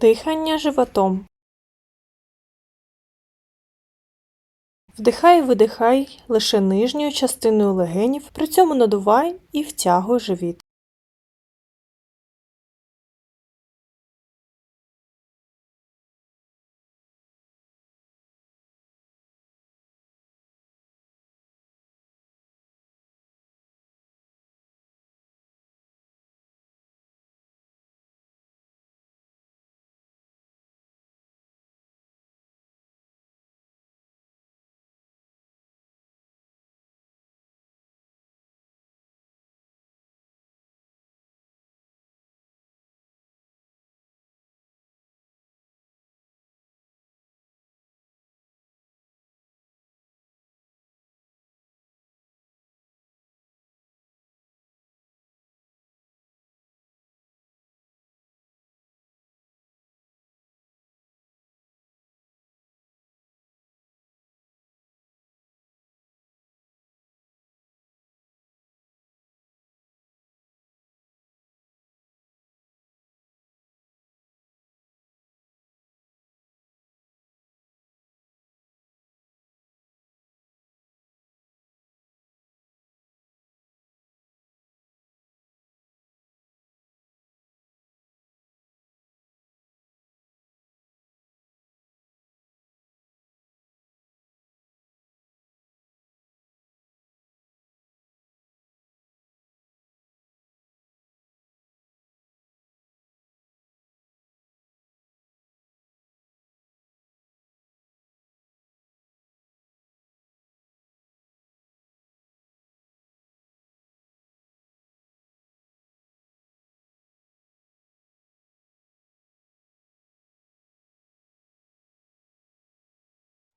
Дихання животом. Вдихай, видихай лише нижньою частиною легенів, при цьому надувай і втягуй живіт.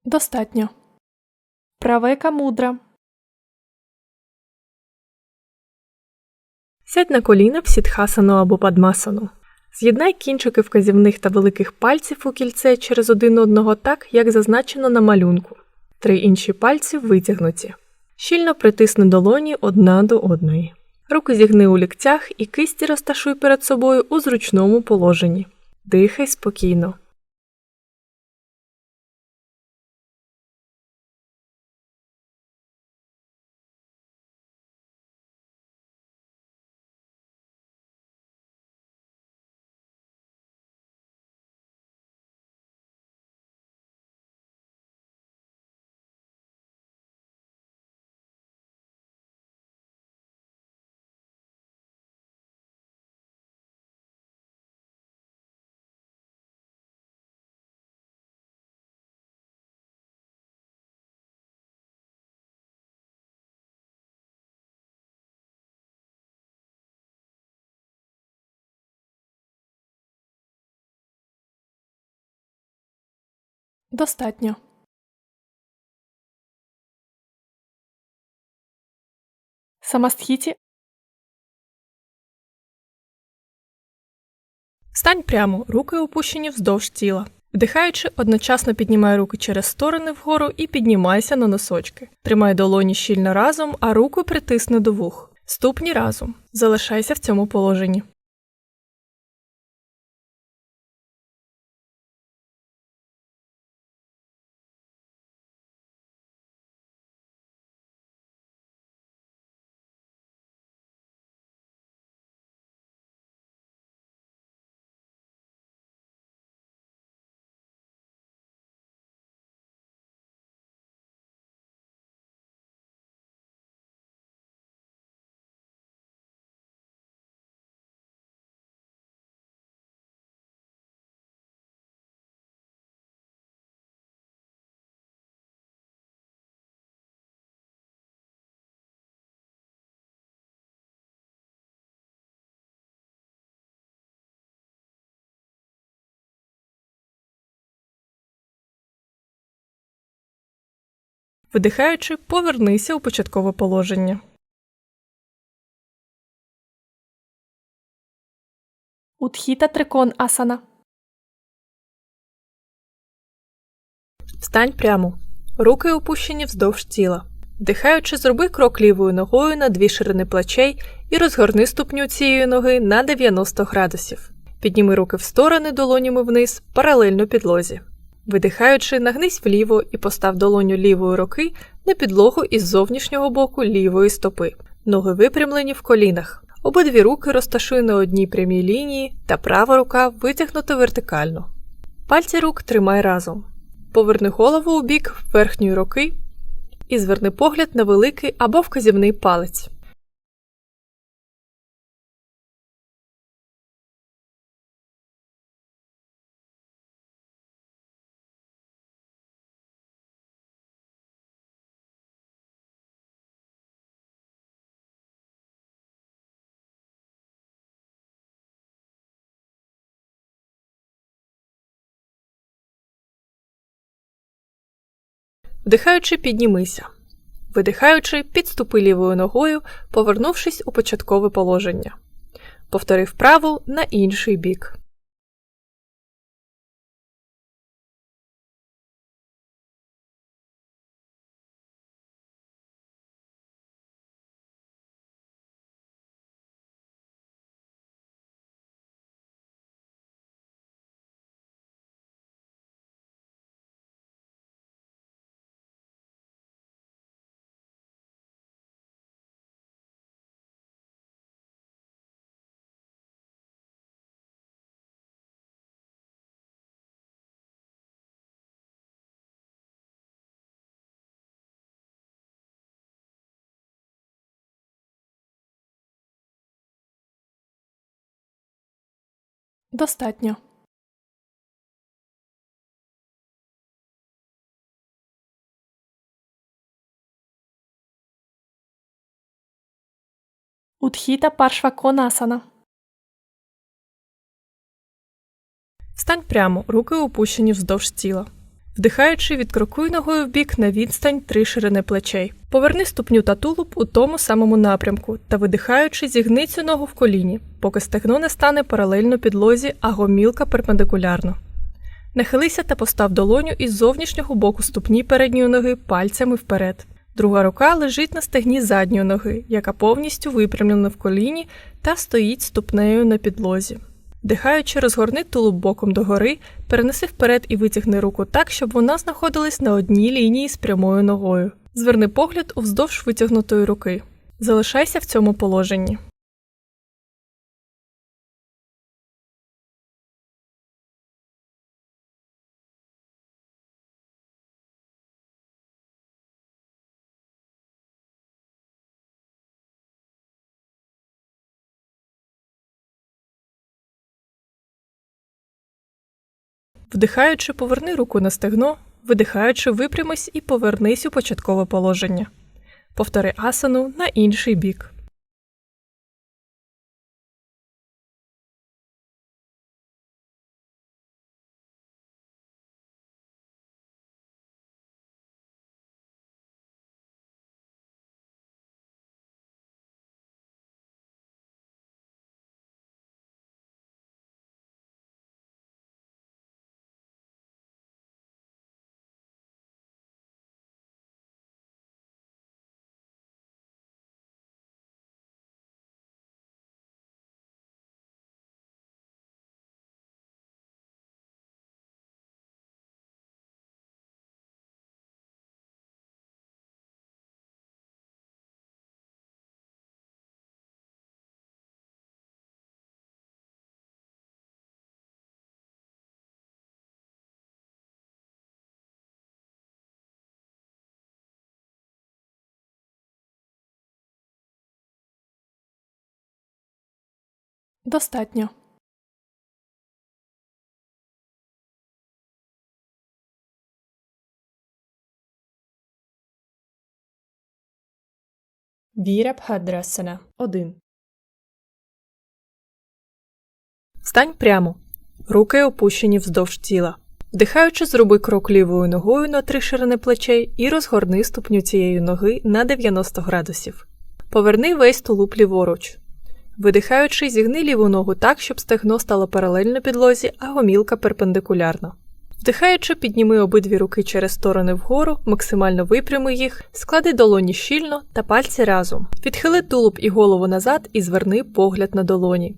Достатньо. Правека мудра. Сядь на коліна в сітхасану або падмасану. З'єднай кінчики вказівних та великих пальців у кільце через один одного так, як зазначено на малюнку. Три інші пальці витягнуті. Щільно притисни долоні одна до одної. Руки зігни у ліктях і кисті розташуй перед собою у зручному положенні. Дихай спокійно. Достатньо. Самастхіті. Стань прямо, руки опущені вздовж тіла. Вдихаючи, одночасно піднімай руки через сторони вгору і піднімайся на носочки. Тримай долоні щільно разом, а руку притисни до вух. Ступні разом. Залишайся в цьому положенні. Видихаючи, повернися у початкове положення. Утхіта трикон асана. Встань прямо. Руки опущені вздовж тіла. Вдихаючи, зроби крок лівою ногою на дві ширини плечей і розгорни ступню цієї ноги на 90 градусів. Підніми руки в сторони долонями вниз, паралельно підлозі. Видихаючи, нагнись вліво і постав долоню лівої руки на підлогу із зовнішнього боку лівої стопи. Ноги випрямлені в колінах. Обидві руки розташуй на одній прямій лінії та права рука витягнута вертикально. Пальці рук тримай разом. Поверни голову у бік верхньої руки і зверни погляд на великий або вказівний палець. Вдихаючи, піднімися. Видихаючи, підступи лівою ногою, повернувшись у початкове положення. Повтори вправу на інший бік. Достатньо. Утхіта паршва конасана. Стань прямо, руки опущені вздовж тіла. Вдихаючи, відкрокуй ногою вбік на відстань три ширини плечей. Поверни ступню та тулуб у тому самому напрямку та видихаючи, зігни цю ногу в коліні, поки стегно не стане паралельно підлозі, а гомілка перпендикулярно. Нахилися та постав долоню із зовнішнього боку ступні передньої ноги пальцями вперед. Друга рука лежить на стегні задньої ноги, яка повністю випрямлена в коліні та стоїть ступнею на підлозі. Дихаючи, розгорни тулуб боком догори, перенеси вперед і витягни руку так, щоб вона знаходилась на одній лінії з прямою ногою. Зверни погляд уздовж витягнутої руки. Залишайся в цьому положенні. Вдихаючи, поверни руку на стегно, видихаючи, випрямись і повернись у початкове положення. Повтори асану на інший бік. Достатньо. Вірабхадрасана 1. Стань прямо. Руки опущені вздовж тіла. Вдихаючи, зроби крок лівою ногою на три ширини плечей і розгорни ступню цієї ноги на 90 градусів. Поверни весь тулуп ліворуч. Видихаючи, зігни ліву ногу так, щоб стегно стало паралельно підлозі, а гомілка перпендикулярно. Вдихаючи, підніми обидві руки через сторони вгору, максимально випрями їх, склади долоні щільно та пальці разом. Відхили тулуб і голову назад і зверни погляд на долоні.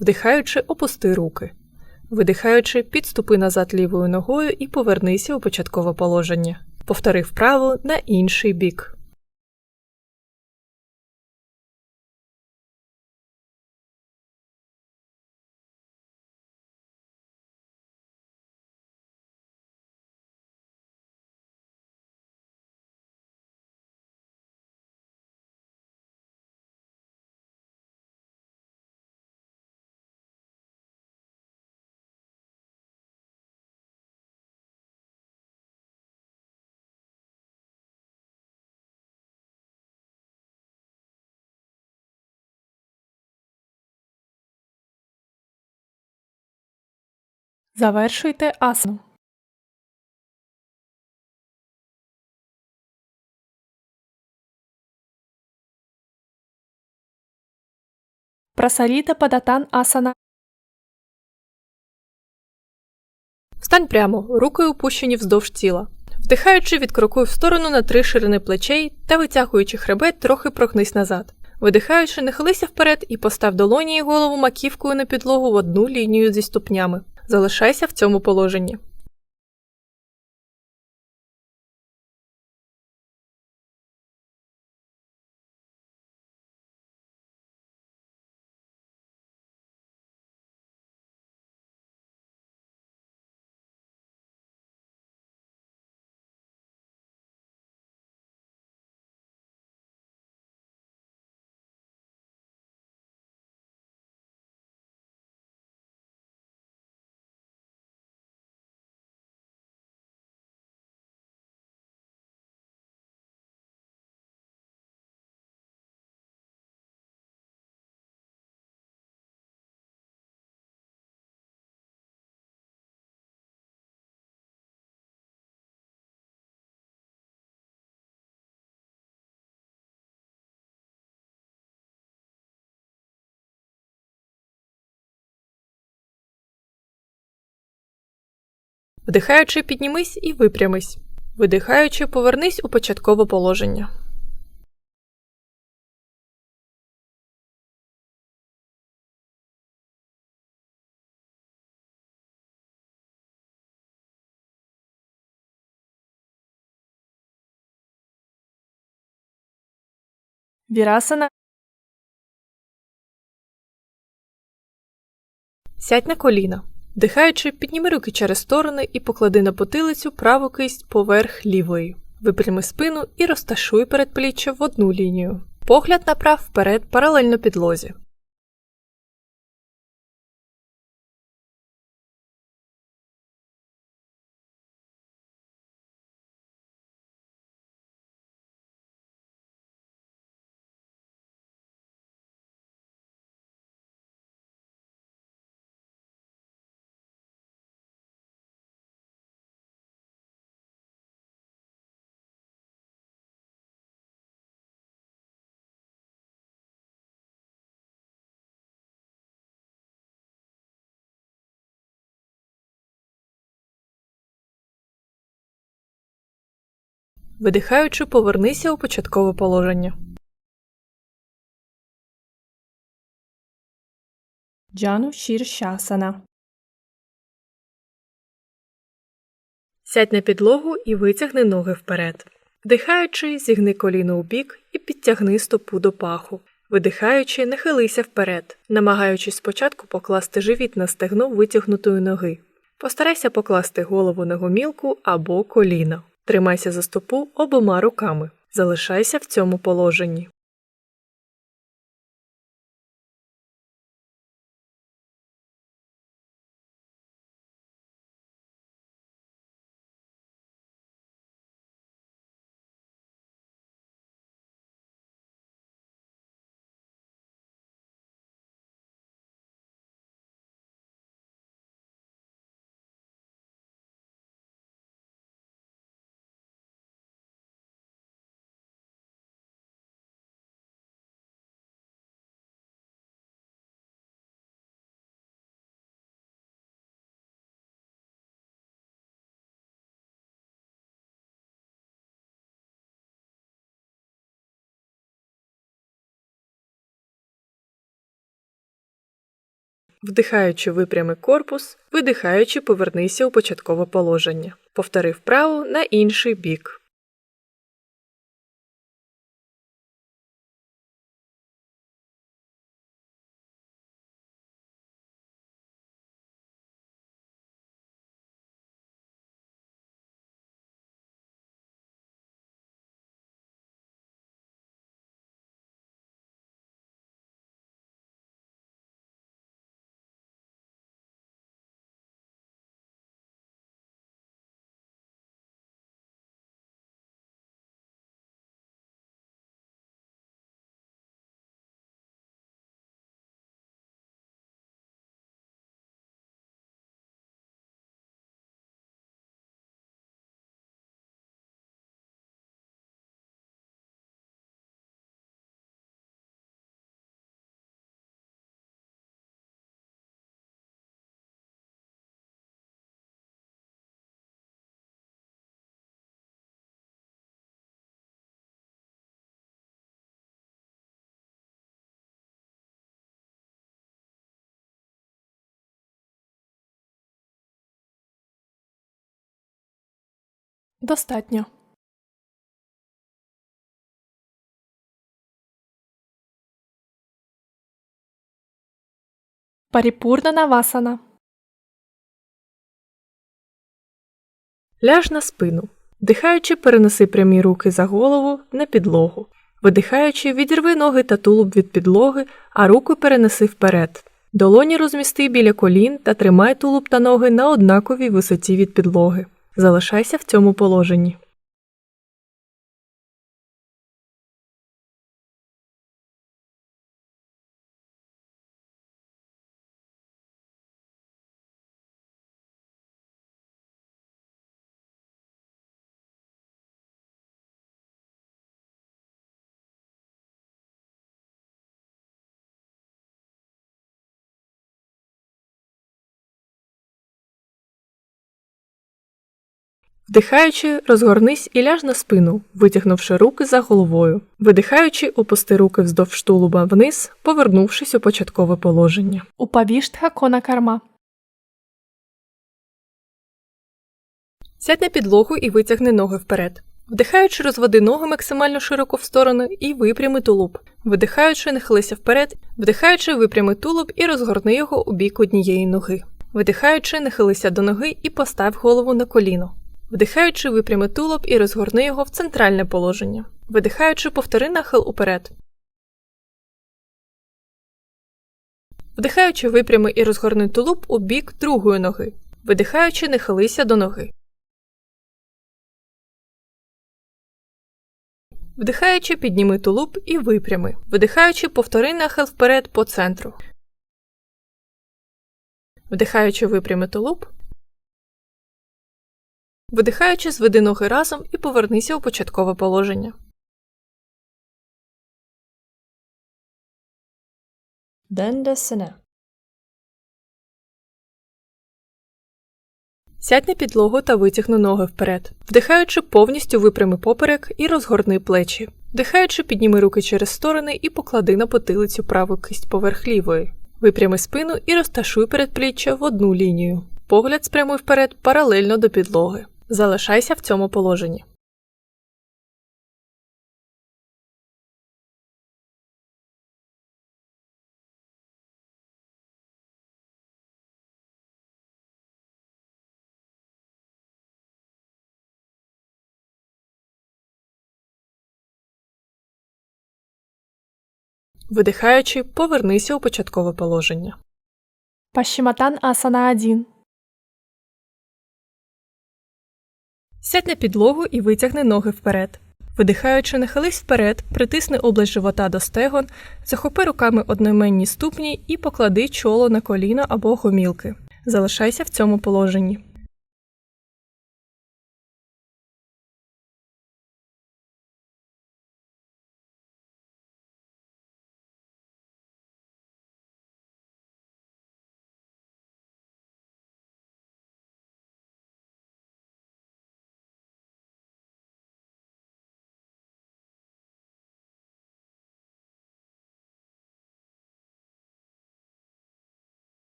Вдихаючи, опусти руки. Видихаючи, підступи назад лівою ногою і повернися у початкове положення. Повтори вправу на інший бік. Завершуйте асану. Прасаріта падатан асана. Встань прямо, руки опущені вздовж тіла. Вдихаючи, відкрокуй в сторону на три ширини плечей та витягуючи хребет, трохи прогнись назад. Видихаючи, нахилися вперед і постав долоні і голову маківкою на підлогу в одну лінію зі ступнями. Залишайся в цьому положенні. Вдихаючи, піднімись і випрямись. Видихаючи, повернись у початкове положення. Вірасана. Сядь на коліна. Вдихаючи, підніми руки через сторони і поклади на потилицю праву кисть поверх лівої. Випрями спину і розташуй передпліччя в одну лінію. Погляд направ вперед паралельно підлозі. Видихаючи, повернися у початкове положення. Джану Шіршасана. Сядь на підлогу і витягни ноги вперед. Вдихаючи, зігни коліно у бік і підтягни стопу до паху. Видихаючи, нахилися вперед, намагаючись спочатку покласти живіт на стегно витягнутої ноги. Постарайся покласти голову на гомілку або коліно. Тримайся за стопу обома руками. Залишайся в цьому положенні. Вдихаючи випрями корпус, видихаючи повернися у початкове положення. Повтори вправу на інший бік. Достатньо. Паріпурна навасана. Ляж на спину. Вдихаючи, перенеси прямі руки за голову на підлогу. Видихаючи, відірви ноги та тулуб від підлоги, а руку перенеси вперед. Долоні розмісти біля колін та тримай тулуб та ноги на однаковій висоті від підлоги. Залишайся в цьому положенні. Вдихаючи, розгорнись і ляж на спину, витягнувши руки за головою. Видихаючи, опусти руки вздовж тулуба вниз, повернувшись у початкове положення. Упавіштха кона карма. Сядь на підлогу і витягни ноги вперед. Вдихаючи, розводи ноги максимально широко в сторони і випрями тулуб. Видихаючи, нахилися вперед, вдихаючи, випрями тулуб і розгорни його у бік однієї ноги. Видихаючи, нахилися до ноги і постав голову на коліно. Вдихаючи, випрями тулуб і розгорни його в центральне положення. Видихаючи, повтори нахил уперед. Вдихаючи, випрями і розгорни тулуб у бік другої ноги. Видихаючи, нахилися до ноги. Вдихаючи, підніми тулуб і випрями. Видихаючи, повтори нахил вперед по центру. Вдихаючи, випрями тулуб. Видихаючи, зведи ноги разом і повернися у початкове положення. Dandasana. Сядь на підлогу та витягни ноги вперед. Вдихаючи, повністю випрями поперек і розгорни плечі. Вдихаючи, підніми руки через сторони і поклади на потилицю праву кисть поверх лівої. Випрями спину і розташуй передпліччя в одну лінію. Погляд спрямуй вперед паралельно до підлоги. Залишайся в цьому положенні. Видихаючи, повернися у початкове положення. Пашіматан асана 1. Сядь на підлогу і витягни ноги вперед. Видихаючи, нахились вперед, притисни область живота до стегон, захопи руками одноіменні ступні і поклади чоло на коліна або гомілки. Залишайся в цьому положенні.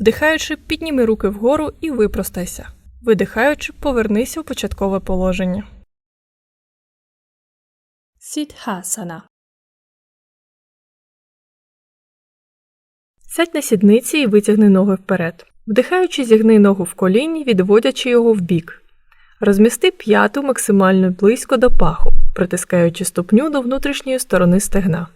Вдихаючи, підніми руки вгору і випростайся. Видихаючи, повернися у початкове положення. Siddhasana. Сядь на сідниці і витягни ноги вперед. Вдихаючи, зігни ногу в коліні, відводячи його вбік. Розмісти п'яту максимально близько до паху, притискаючи ступню до внутрішньої сторони стегна.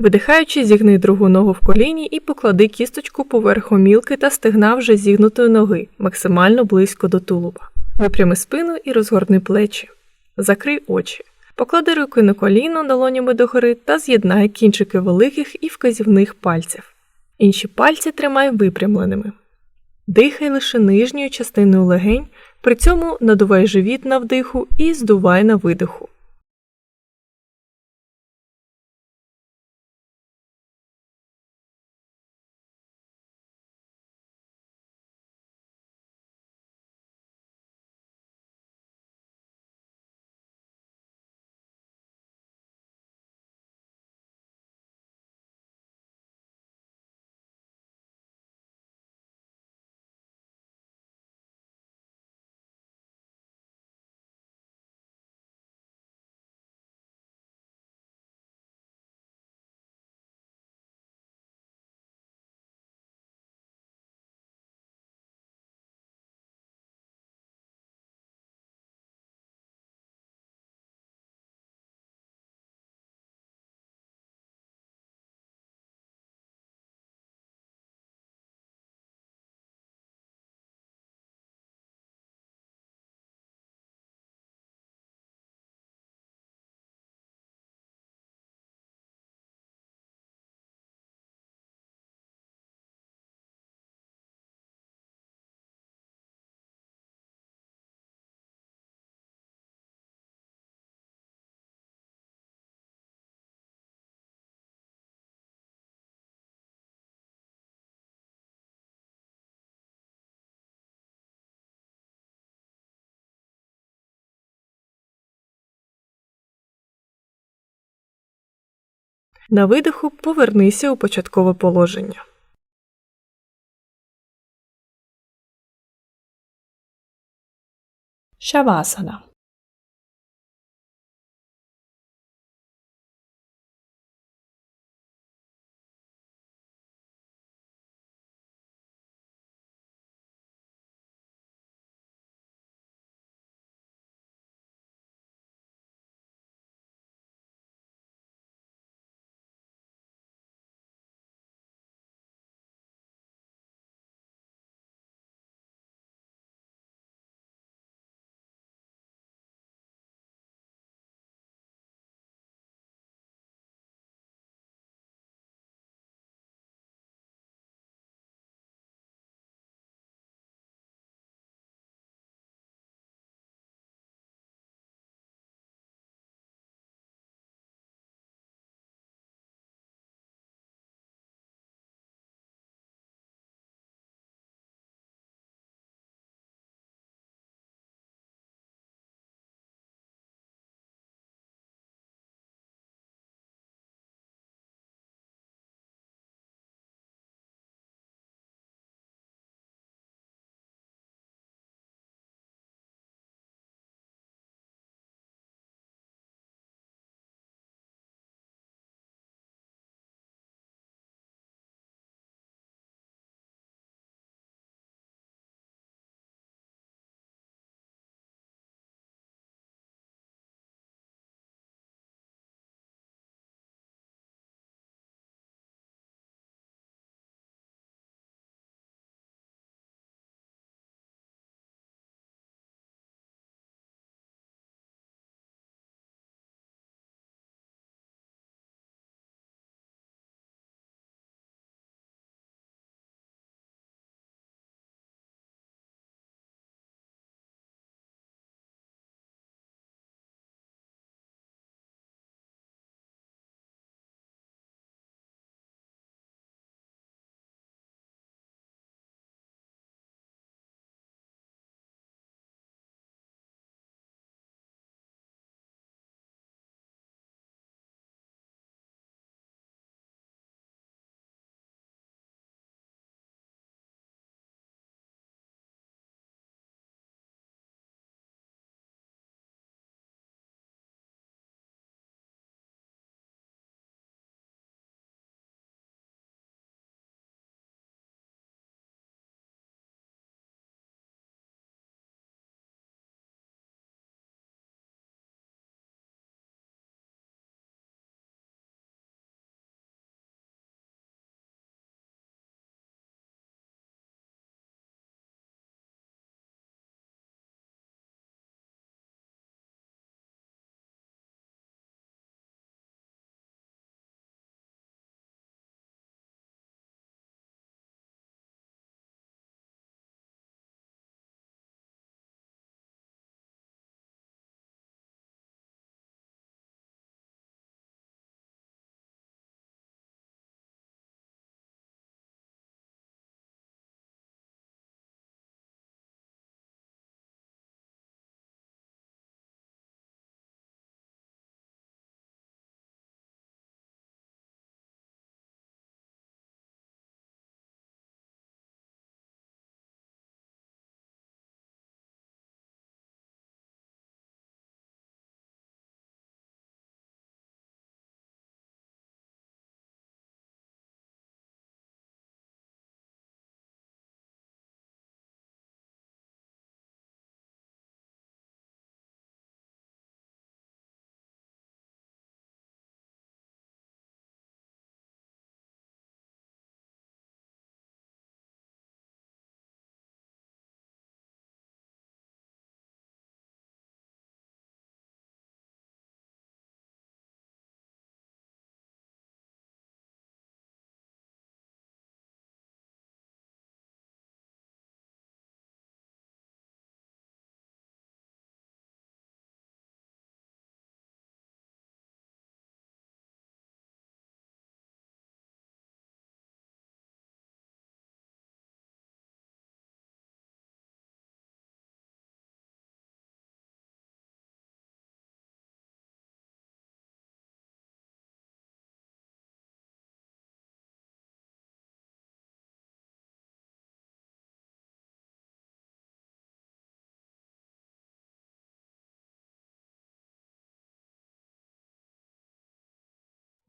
Видихаючи, зігни другу ногу в коліні і поклади кісточку поверх гомілки та стегна вже зігнутої ноги, максимально близько до тулуба. Випрями спину і розгорни плечі. Закрий очі. Поклади руки на коліно долонями догори та з'єднай кінчики великих і вказівних пальців. Інші пальці тримай випрямленими. Дихай лише нижньою частиною легень, при цьому надувай живіт на вдиху і здувай на видиху. На видиху повернися у початкове положення. Shavasana.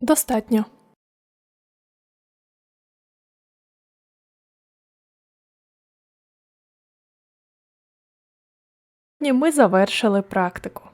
Достатньо. Ні, ми завершили практику.